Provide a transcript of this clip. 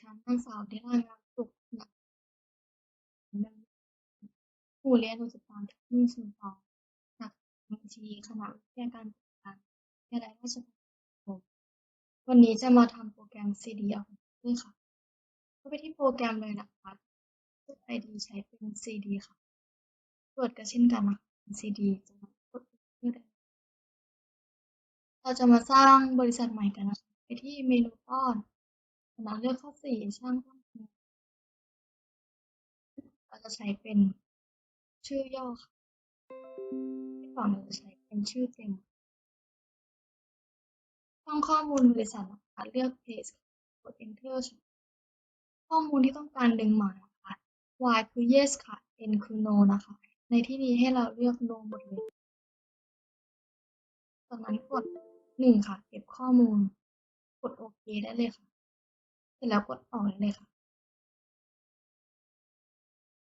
ฉันนางสาวนิรางามสุขนักผู้เรียนอุตสาหกรรมเทคโนโลยี2สาขาบัญชีคณะวิทยาการจัดการมหาวิทยาลัยราชภัฏสวนภูมิวันนี้จะมาทำโปรแกรม CD Alphabet ค่ะเข้าไปที่โปรแกรมเลยนะคะเลือก ID ใช้เป็น CD ค่ะ Word ก็เช่นกันนะ CD จะมากด Enter ได้เราจะมาสร้างบริษัทใหม่กันนะคะไปที่เมนูต้อน จากนั้นเลือกข้อ4สร้างต้นทุนเราจะใช้เป็นชื่อย่อค่ะที่2เราจะใช้เป็นชื่อเต็มช่องข้อมูลบริษัทนะคะเลือก Paste กด Enter ค่ะข้อมูลที่ต้องการดึงมานะคะ Y คือ Yes ค่ะ N คือ No นะคะ ในที่นี้ให้เราเลือก No หมดเลยจากนั้นกด 1 ค่ะ เก็บข้อมูล กดโอเคได้เลยค่ะ เสร็จแล้วกดออกได้เลยค่ะ